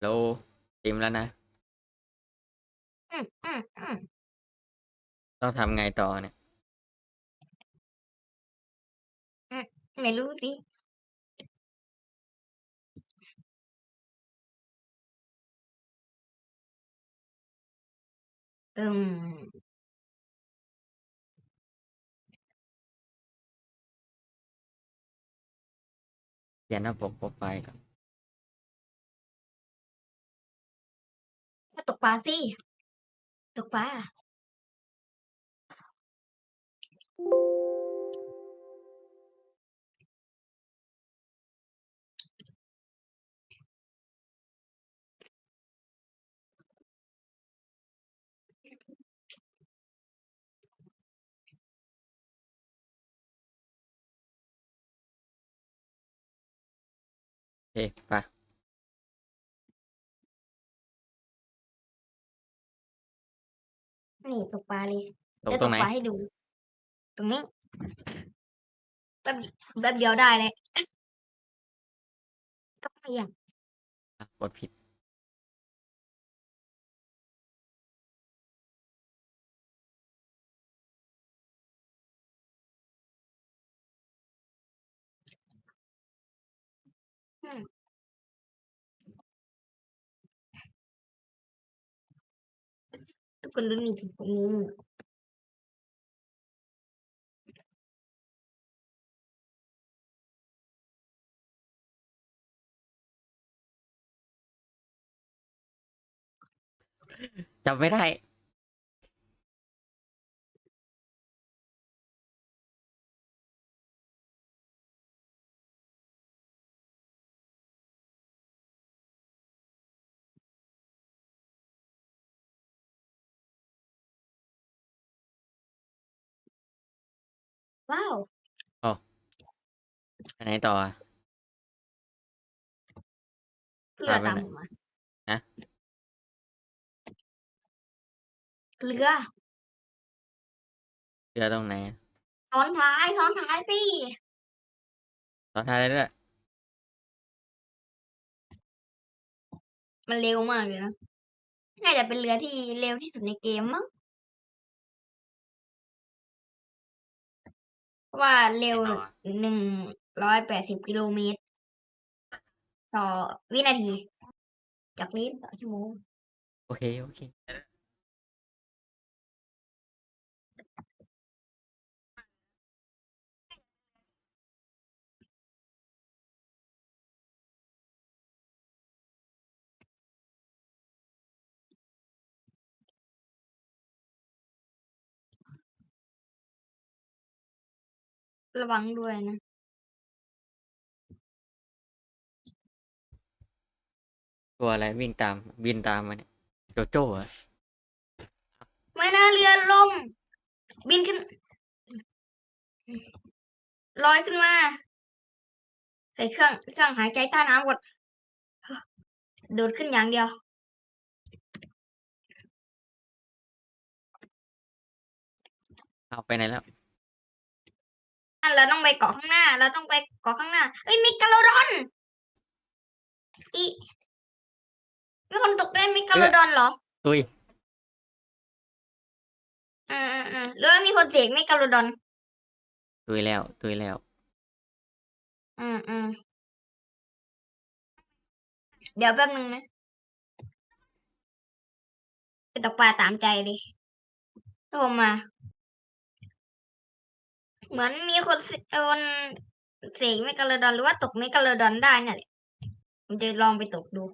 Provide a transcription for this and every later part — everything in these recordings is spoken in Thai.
เราเต็มแล้วนะอืมอืมอืมต้องทำไงต่อเนี่ย ไม่รู้สิอืมเขียนหน้าปกโปรไฟล์ก่อน มาตกปลาสิตกปลา นี่ตกปลาเลยตกจะตตรงกไหนปลาให้ดู ตรงนี้แป๊บแป๊บเดียวได้เลยต้องเปลี่ยนอะกดผิด คนรู้นี่ถึงตรงนี้จำไม่ได้ ว้าวอันไหนต่ออะเรือพาไปตามไหนผมมาฮะเรือเรือตรงไหนอะซ้อนท้ายซ้อนท้ายสิต่อท้ายได้ด้วยมันเร็วมากเลยนะน่าจะเป็นเรือที่เร็วที่สุดในเกมมั้ง ว่าเร็วไหนต่ออะหนึ่งร้อยแปดสิบกิโลเมตร ต่อวินาที จากลิตรต่อชั่วโมง โอเค โอเค ระวังด้วยนะ ตัวอะไรวิ่งตามบินตามมาเนี่ยโจโจ้เหรอะไม่น่าเรือล่ม บินขึ้นลอยขึ้นมา ใส่เครื่องเครื่องหายใจใต้น้ำกดโดดขึ้นอย่างเดียว เอาไปไหนแล้วอัน เราต้องไปเกาะข้างหน้า เราต้องไปเกาะข้างหน้าเอ้ยมิกาโลดอนอีมีคนตกได้มิกาโลดอนเหรอตุยอืมอืมอืมหรือว่ามีคนเสกมิกาโลดอน ตุยแล้วตุยแล้ว อืมอืมเดี๋ยวแป๊บนึงนะไปตกปลาตามใจดิโทรมา เหมือนมีคนเสคนเสกเมกาโลดอนหรือว่าตกเมกาโลดอนได้เนี่ยแหละผมจะลองไปตกดู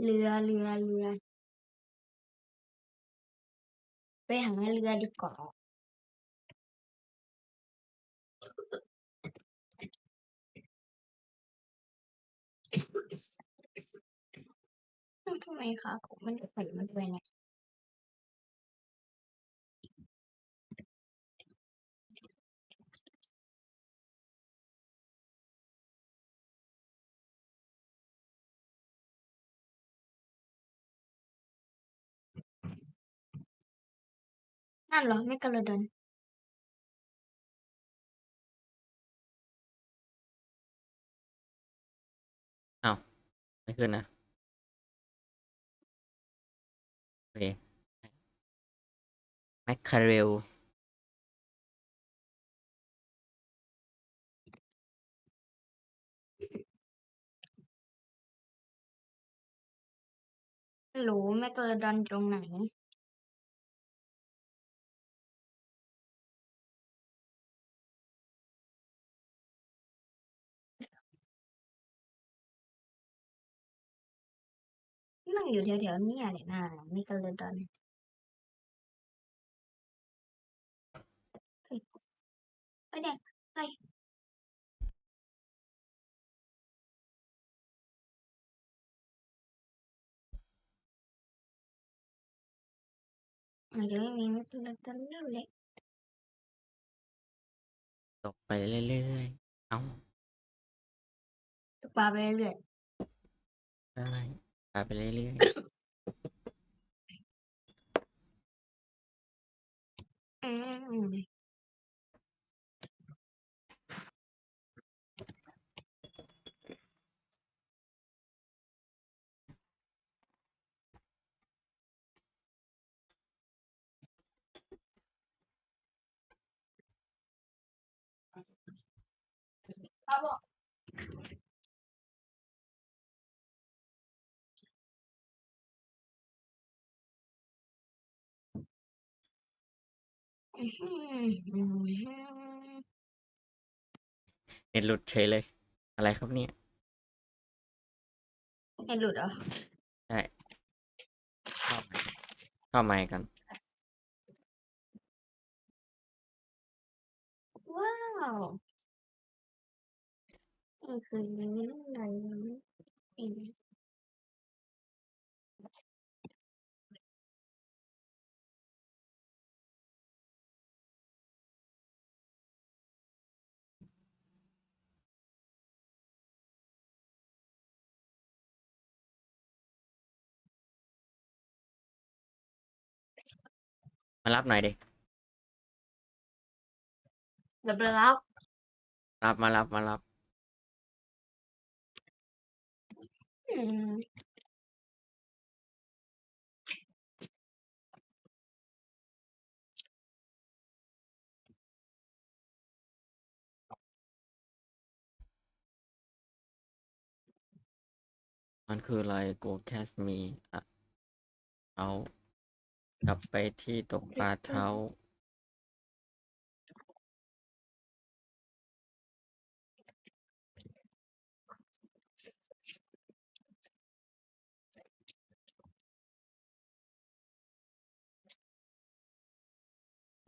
เรือเรือเรือ ไปหาเรือดีกว่า ทำไมคะผมมันจะใส่มันด้วยเนี่ยนั่นเหรอไม่กระโดดอ้าวไม่ขึ้นนะ เคแมคคาเรลไม่รู้แมกกาโลดอนตรงไหน งอยู่แถวๆนี้แหละนะแมกกาโลดอนเฮ้ยเฮ้ยเนี่ยอะไรอาจจะไม่มีแมกกาโลดอนแล้วแหละตกไปเรื่อยๆ เอาตกปลาไปเรื่อยๆได้ ไปไปเรื่อยๆอืมครับ เน็ตหลุดเฉยเลย อะไรครับเนี่ยเห็นหลุดเหรอใช่เข้าใหม่เข้าใหม่กัน ว้าวนี่คืออะไรอี มารับหน่อยดิเรียบร้อยแล้วรับมารับมารับ อืมมันคืออะไร go catch me อะเอา กลับไปที่ตกปลาเท้า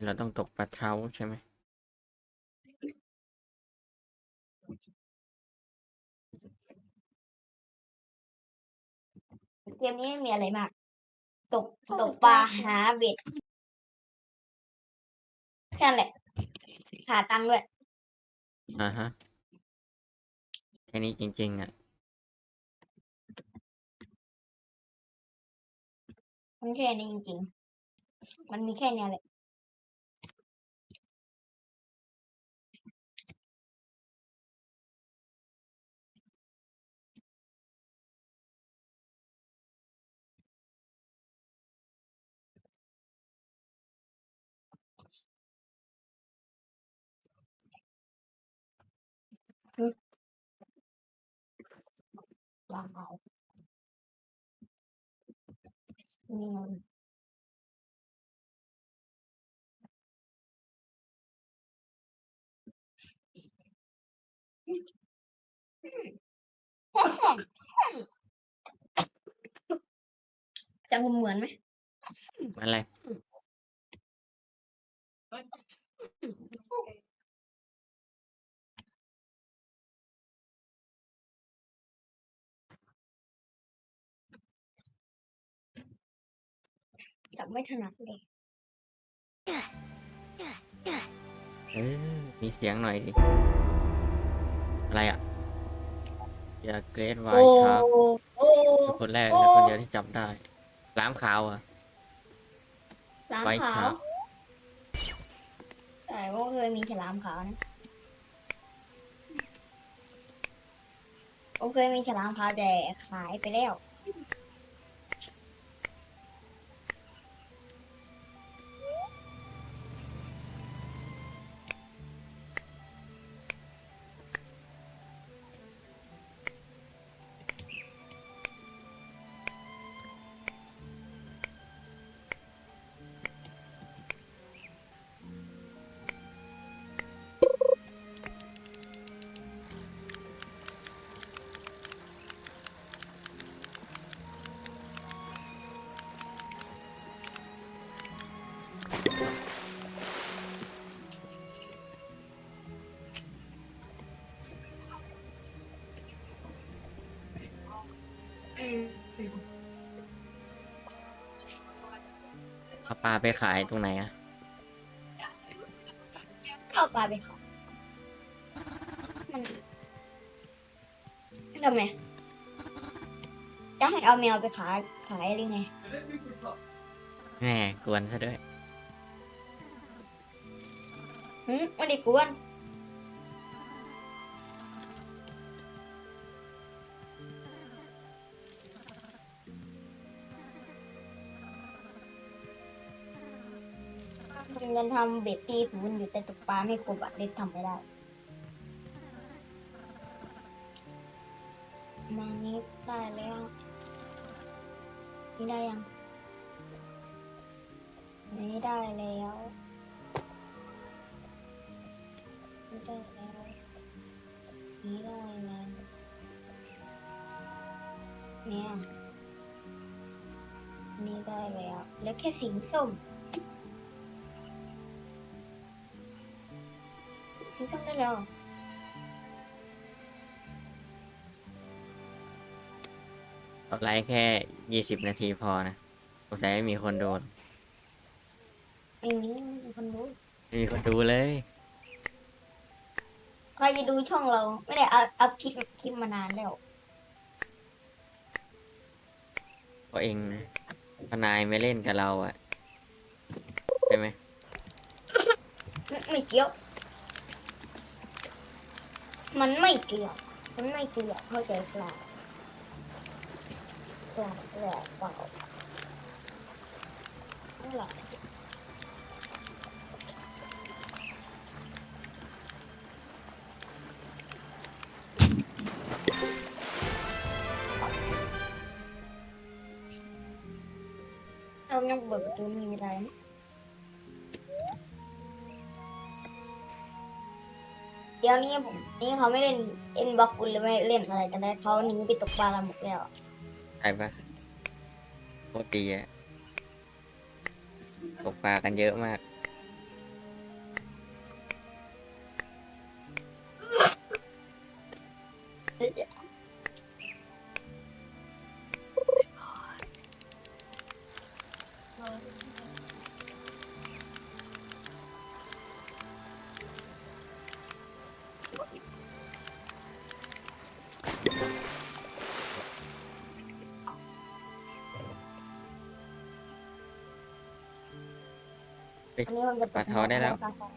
เราต้องตกปลาเท้าใช่ไหมเกมนี้ไม่มีอะไรมาก ตกตกปลาหาเบ็ดแค่นั้นแหละหาตังค์ด้วย อ่าฮะแค่นี้จริงๆอะ มันแค่นี้จริงๆ มันมีแค่เนี้ยแหละ ว้าวนี่ไงจำผมเหมือนไหมอะไร จับไม่ถนัดเลยเออมีเสียงหน่อยดิ อะไรอะ อย่าเกรดไวโอ้ชาร์โอ้คนแรกโอ้และคนเดียวที่จับได้ล้ามขาวอะสามไว้ขาเช้าวใช่ว่าเคยมีฉลามขาวนะผมเคยมีฉลามขาวแต่ขายไปแล้ว ลาไปขายตรงไหนอะเอาปลาไปขายมันทำไมจะให้เอาแมวไปขายขายหรือไงแหม่กวนซะด้วยหืมไม่ได้กวน มันยังทำเบ็ดตีศูนย์อยู่แต่ตกปลาไม่ครบอะเล็กทำไม่ได้มานี้ได้แล้ว นี่ได้ยัง นี่ได้แล้วนี่ได้แล้วนี่ได้แล้วเนี่ยนี่ได้แล้วเหลือแค่สีส้มสีส้ม ได้แล้วกดไลค์แค่ยี่สิบนาทีพอนะสงสัยไม่มีคนโดนอันนี้มีคนรู้ไม่มีคนดูเลย ใครจะดูช่องเรา ไม่ได้อัพอัพคลิปคลิปมานานแล้วเพราะเองทนายไม่เล่นกับเราอะใช่ไหม ไม่ไม่เกี่ยว มันไม่เกี่ยว มันไม่เกี่ยวเข้าใจเปล่าเปล่าเปล่าเปล่านั่หละเรายังเปิดประตูนี้ไม่ได้ ดี๋ยวนี้ผมนี่เขาไม่เล่นเอ็นบ็อกหรือไม่เล่นอะไรกันได้เขาหนีไปตกปลากันหมดแล้วใช่ปะโคตรดีอะตกปลากันเยอะมาก ปลาทอได้แล้วอืมเ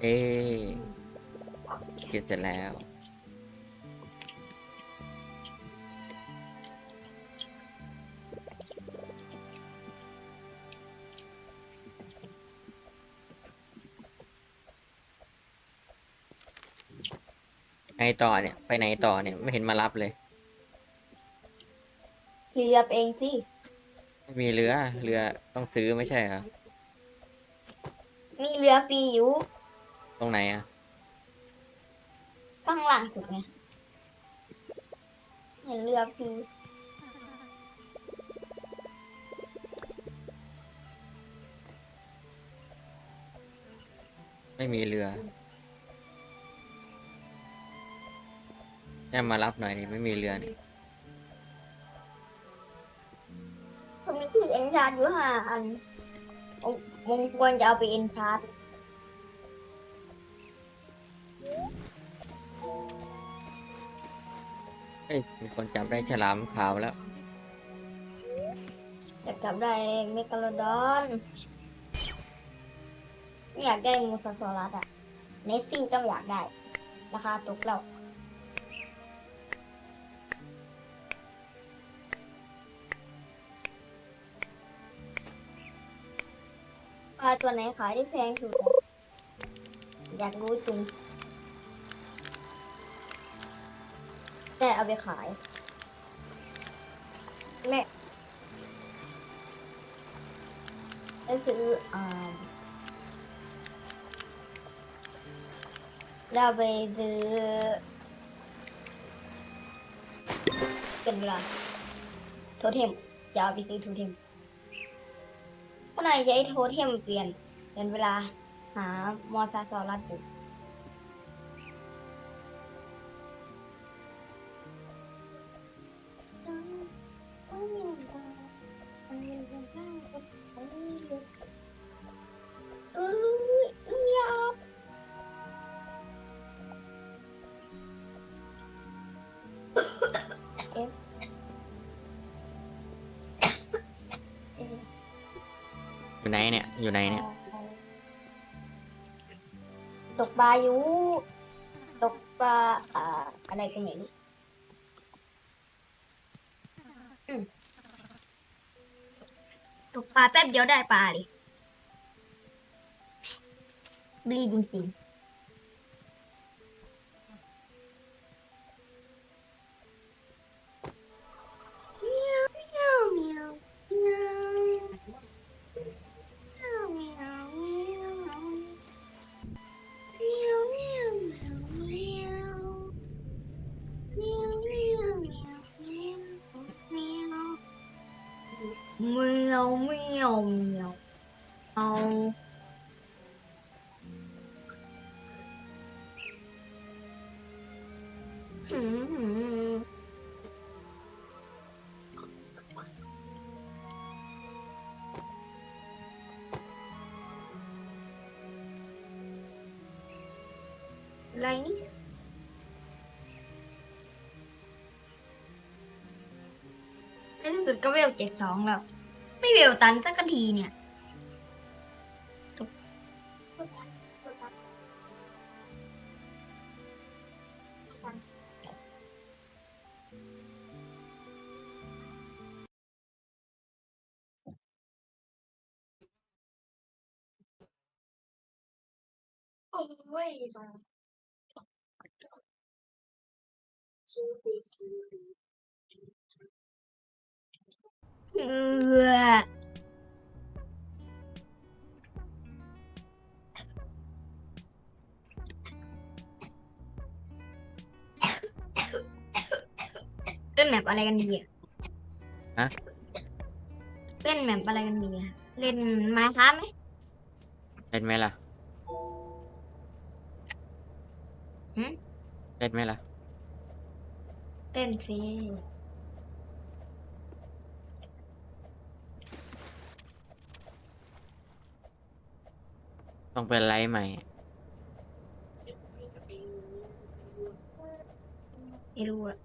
เอ๊ะคิดเสร็จแล้วไงต่อเนี่ย ไปไหนต่อเนี่ย ไม่เห็นมารับเลยเรียบเองสิ ม่มีเรือ เรือต้องซื้อไม่ใช่เหรอ มีเรือฟรีอยู่ตรงไหนอะ ข้างหลังสุดไงเห็นเรือฟรีไม่มีเรือแค่มารับหน่อยดิไม่มีเรือนี่ มีที่เอ็นชาร์ดอยู่ห้าอันผมผมควรจะเอาไปเอ็นชาร์ดเอ้ยมีคนจับได้ฉลามขาวแล้ว อยากจับได้เมกาโลดอนไม่อยากได้มูซาซอรัสอะเนสซี่ก็อยากได้ ราคาตกแล้วาตัวไหนขายได้แพงสุดอยากรู้จริงแต่เอาไปขายและก็คืออ่าเราไปซื้อเป็นเวลาโทเทมจะเอาไปซื้อโทเทม ก็นายจะให้โทเทมเปลี่ยนเป็นเวลาหามอซาซอรัสอยู่ ยุตกปลาอ่าอะไรกันไม่รู้อืมตกปลาแป๊บเดียวได้ปลาดิบลีจริงๆ 喵喵喵，猫。嗯嗯 สุดก็เวลเจ็ดสองแล้ว ไม่เวลตันสักทีเนี่ย เออเล่นแมปอะไรกันดีอะฮะ เล่นแมปอะไรกันดีอะเล่นไม้ค้าไหมเล่นไหมล่ะหืมเล่นไหมล่ะ เล่นสิ ต้องเป็นไลฟ์ใหม่ไม่รู้อะ